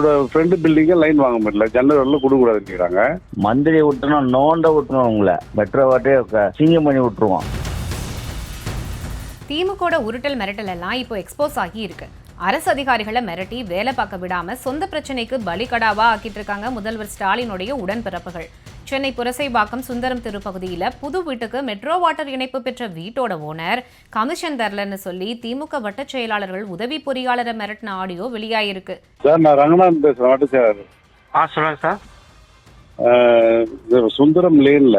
என்னோட friend பில்டிங்கே line வாங்க முடியல. ஜன்னல் கொடுக்கூடாதுங்கிறாங்க மந்திரி விட்டுணும் நோண்ட விட்டுணும் உங்களை. பெட்டரை வாட்டே சிங்கம் பண்ணி விட்டுருவோம் திமுகவோட உருட்டல் மிரட்டல் எல்லாம் இப்போ எக்ஸ்போஸ் ஆகி இருக்கு. அரசு அதிகாரிகளை மிரட்டி வேலை பார்க்க விடாம சொந்த பிரச்சனைக்கு பலிகடாவா ஆக்கிட்டு இருக்காங்க முதல்வர் ஸ்டாலினுடைய உடன்பிறப்புகள். சென்னை புரசைவாக்கம் சுந்தரம் திருப்பகுதியில புது வீட்டுக்கு மெட்ரோ வாட்டர் இணைப்பு பெற்ற வீட்டோட ஓனர் கமிஷன் தரலன்னு சொல்லி திமுக வட்டச் செயலாளர்கள் உதவி பொறியாளரை மிரட்டின ஆடியோ வெளியாயிருக்கு. சார் நான் ரங்கநாதன் பேசுறேன். வட்ட சார் ஆ சொல்லுங்க சார். சுந்தரம் லேன்ல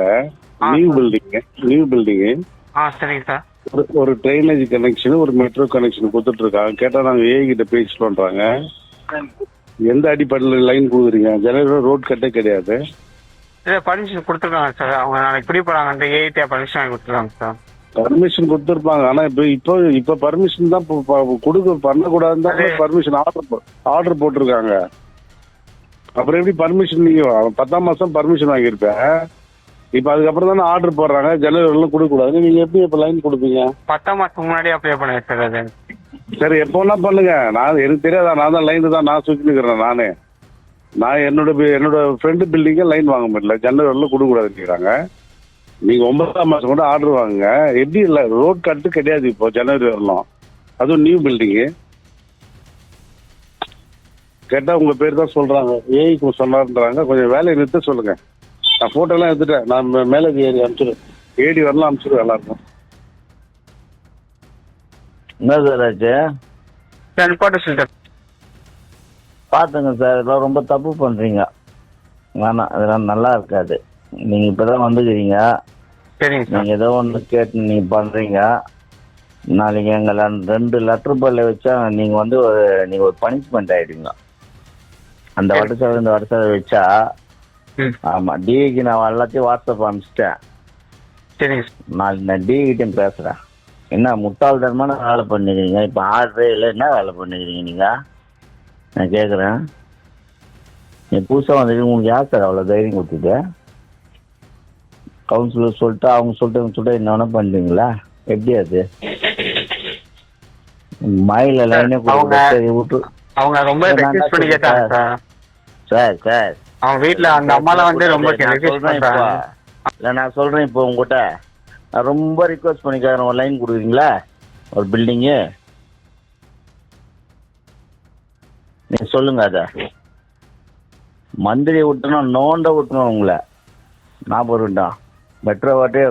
நியூ. பில்டிங் நியூ பில்டிங் ஆ சரிங்க சார். ஒரு ஒரு ட்ரைனேஜ் கனெக்ஷன் ஒரு மெட்ரோ கனெக்ஷன் கொடுத்துட்டு இருக்காங்க கேட்டா நாங்க ஏஐ கிட்ட பேசலான்றாங்க எந்த அடிப்படையில் லைன் கொடுக்குறீங்க? ஜெனரல் ரோட் கட்டே கிடையாது. இல்லை பர்மிஷன் கொடுத்துருக்காங்க சார் அவங்க நாளைக்கு பிடி போகிறாங்க ஏஐடியா பர்மிஷன் வாங்கி கொடுத்துருக்காங்க சார் பர்மிஷன் கொடுத்துருப்பாங்க. ஆனா இப்போ இப்போ இப்போ பர்மிஷன் தான் கொடுக்க பண்ணக்கூடாதுன்னு தான் பர்மிஷன் ஆர்டர் ஆர்டர் போட்டிருக்காங்க. அப்புறம் எப்படி பர்மிஷன் நீங்க பத்தாம் மாசம் பர்மிஷன் வாங்கியிருப்பேன் இப்போ அதுக்கப்புறம் தானே ஆர்டர் போடுறாங்க. ஜெனரல் கொடுக்கக்கூடாது நீங்க எப்படி இப்போ லைன் கொடுப்பீங்க? பத்தாம் மாதத்துக்கு முன்னாடி அப்ளை பண்ணுங்க சார் அது. சரி எப்போனா பண்ணுங்க. நான் எனக்கு தெரியாதா? நான் தான் லைன் தான் நான் சுற்றி நிற்கிறேன் நானே. நான் என்னோட என்னோட ஃப்ரெண்டு பில்டிங்கே லைன் வாங்க முடியல. ஜன்னல் கொடுக்கூடாதுங்கிறாங்க நீங்க ஒன்பதாம் மாசம் கூட ஆர்டர் வாங்குங்க. எப்படி இல்லை ரோட் கட்டு கிடையாது இப்போ ஜனவரி வரலாம். அதுவும் நியூ பில்டிங்கு கேட்டா உங்க பேர் தான் சொல்றாங்க. ஏஐக்கு சொன்னார்ன்றாங்க. கொஞ்சம் வேலையை நிறுத்த சொல்லுங்க. நான் போட்டோ எல்லாம் எடுத்துட்டேன். நான் மே- மேலே ஏறி அனுப்பிச்சிடுவேன் ஏடி வரலாம் அனுப்பிச்சிடுவேன் எல்லாருக்கும். என்ன சார் ஆச்சு? சார் போட்டு சொல்லிட்டேன் பார்த்துங்க சார் இதெல்லாம் ரொம்ப தப்பு பண்ணுறீங்க வேணாம் இதெல்லாம் நல்லா இருக்காது. நீங்கள் இப்போ தான் வந்துக்கிறீங்க. சரிங்க சார். நீங்கள் ஏதோ ஒன்று கேட்டு நீங்கள் பண்ணுறீங்க நாளைக்கு எங்களை ரெண்டு லெட்டர் பல்ல வச்சா நீங்கள் வந்து ஒரு நீங்கள் ஒரு பனிஷ்மெண்ட் ஆகிடுங்க அந்த வருஷம் இந்த வருஷம் வச்சா ஆமாம் டிவிக்கு நான் எல்லாத்தையும் வாட்ஸ்அப் அனுப்பிச்சிட்டேன். சரிங்க நாளைக்கு நான் டிவிக்கிட்டையும் பேசுகிறேன் என்ன முட்டாள்தனமான வேலை பண்ணிக்கிறீங்க? இப்போ ஆர்டரே இல்லை என்ன வேலை பண்ணிக்கிறீங்க நீங்கள் நான் கேட்குறேன் நீ புதுசாக வந்துட்டு உங்களுக்கு யார் சார் அவ்வளோ தைரியம் கொடுத்துட்டு? கவுன்சிலர் சொல்லிட்டு அவங்க சொல்லிட்டு சொல்லிட்டு என்ன வேணா பண்ணுறீங்களா எப்படி அது? மயில லைனே விட்டு. அவங்க ரொம்ப ரெக்வஸ்ட் பண்ணி கேட்டாங்க சொல்றேன். சார். Sir sir. அவங்க வீட்டில் அந்த அம்மாலாம் வந்து ரொம்ப சொல்றேன் இல்லை நான் சொல்கிறேன் இப்போ உங்ககிட்ட. நான் ரொம்ப ரிக்வஸ்ட் பண்ணிக்கிறேன் ஒரு லைன் கொடுக்குறீங்களா? ஒரு பில்டிங்கு நீங்க சொல்லுங்க அத. மந்திரி விட்டணும் நோண்ட விட்டணும் உங்களை. ஞாபகம் இருக்கட்டும் பெட்டரை வாட்டே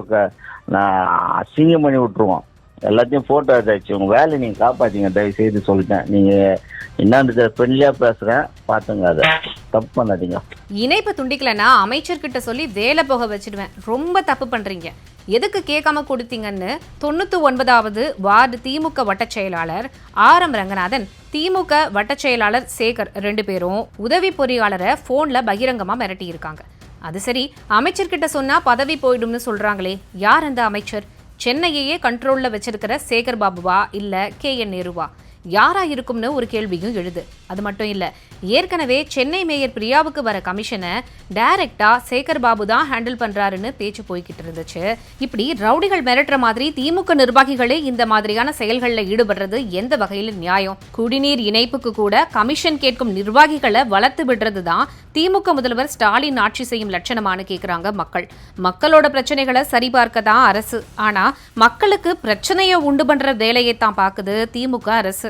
நான் அசிங்கம் பண்ணி விட்டுருவோம். எல்லாத்தையும் ஃபோட்டோ எடுத்தாச்சு உங்கள் வேலையை நீங்கள் காப்பாற்றிங்க தயவு செய்து சொல்லிட்டேன் நீங்கள் என்னன்னு ஃப்ரெண்ட்லியாக பேசுகிறேன் பார்த்துங்க அதை. தப்பு பண்ணாதீங்க. இணைப்பு துண்டிக்கலனா அமைச்சர்கிட்ட சொல்லி வேலை போக வச்சிடுவேன். ரொம்ப தப்பு பண்றீங்க. எதுக்கு கேட்காம கொடுத்தீங்கன்னு தொண்ணூத்தி ஒன்பதாவது வார்டு திமுக வட்டச் செயலாளர் ஆர் எம் ரங்கநாதன் திமுக வட்ட செயலாளர் சேகர் ரெண்டு பேரும் உதவி பொறியாளரை போன்ல பகிரங்கமா மிரட்டி இருக்காங்க அது சரி அமைச்சர்கிட்ட சொன்னா பதவி போயிடும்னு சொல்றாங்களே யார் அந்த அமைச்சர்? சென்னையையே கண்ட்ரோலில் வச்சிருக்கிற சேகர் பாபுவா இல்லை கே என் நேருவா? யாரா இருக்கும்னு ஒரு கேள்வியும் எழுது. அது மட்டும் இல்ல ஏற்கனவே சென்னை மேயர் பிரியாவுக்கு வர கமிஷனை டைரக்டா சேகர் பாபு தான் ஹேண்டில் பண்றாருன்னு பேச்சு போய்கிட்டு இருந்துச்சு. இப்படி ரவுடிகள் மிரட்டுற மாதிரி திமுக நிர்வாகிகளே இந்த மாதிரியான செயல்களில் ஈடுபடுறது எந்த வகையில் நியாயம். குடிநீர் இணைப்புக்கு கூட கமிஷன் கேட்கும் நிர்வாகிகளை வளர்த்து விடுறது தான் திமுக முதல்வர் ஸ்டாலின் ஆட்சி செய்யும் லட்சணமானு கேக்குறாங்க மக்கள். மக்களோட பிரச்சனைகளை சரிபார்க்க தான் அரசு. ஆனா மக்களுக்கு பிரச்சனையை உண்டு பண்ற வேலையை தான் பாக்குது திமுக அரசு.